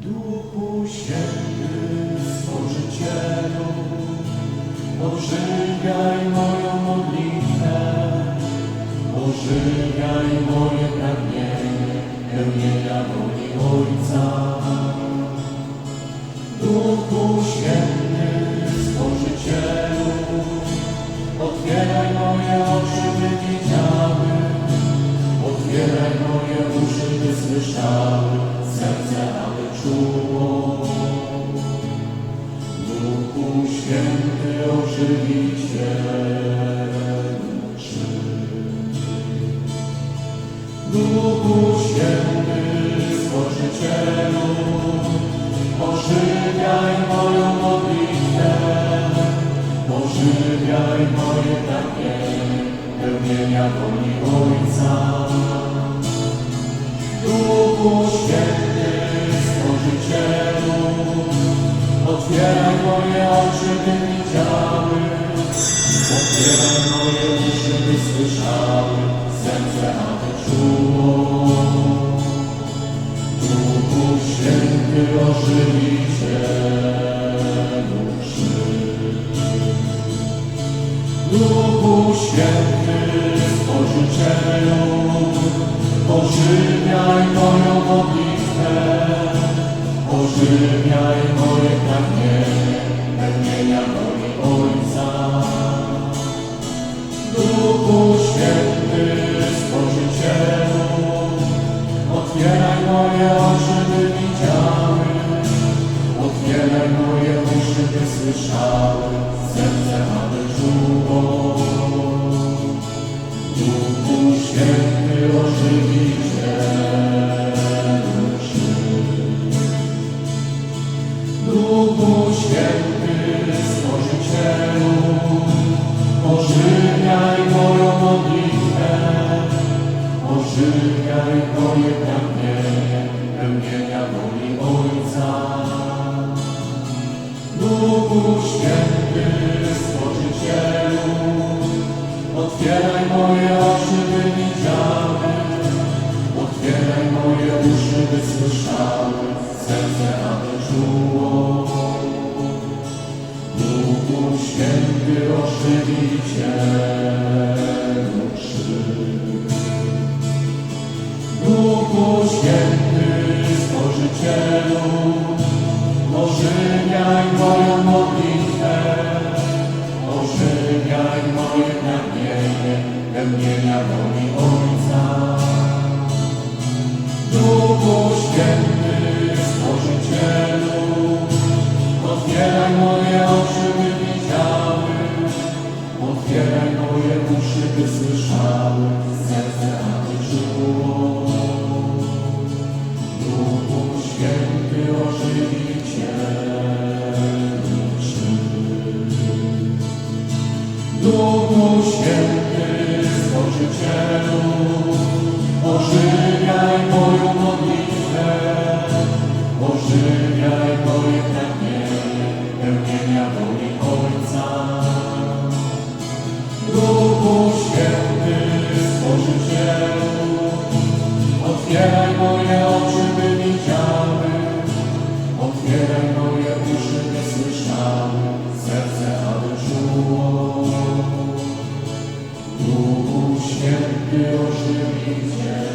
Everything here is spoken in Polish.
Duchu Święty, Stworzycielu, ożywiaj moją modlitwę, ożywiaj moje pragnienie pełnienia woli Ojca. Duchu Święty, Stworzycielu, otwieraj moje oczy, by widziały, otwieraj moje uszy, by słyszały, pełnienia woli Ojca. Duchu Święty, otwieraj moje oczy, by widziały, otwieraj moje uszy, by słyszały, serce, aby czuło. Duchu Święty, ożywicielu, przyjdź. Duchu Święty, Stworzycielu, ożywiaj moją modlitwę, ożywiaj Ojca. Duchu Święty, Stworzycielu, otwieraj moje oczy, by widziały, otwieraj moje uszy, by słyszały, serce, aby czuło. Duchu Święty, Święty, Stworzycielu, ożywiaj moją modlitwę, ożywiaj moje pragnienie pełnienia woli Ojca. Duchu Święty, Stworzycielu, otwieraj moje oczy, by widziały, otwieraj moje uszy, by słyszały, Ożywicielu, przyjdź. Duchu Święty, Stworzycielu, ożywiaj moją modlitwę, ożywiaj moje pragnienie pełnienia woli otwieraj moje oczy, by widziały, otwieraj moje uszy, by słyszały, serce, aby czuło. Duchu Święty, ożywicielu,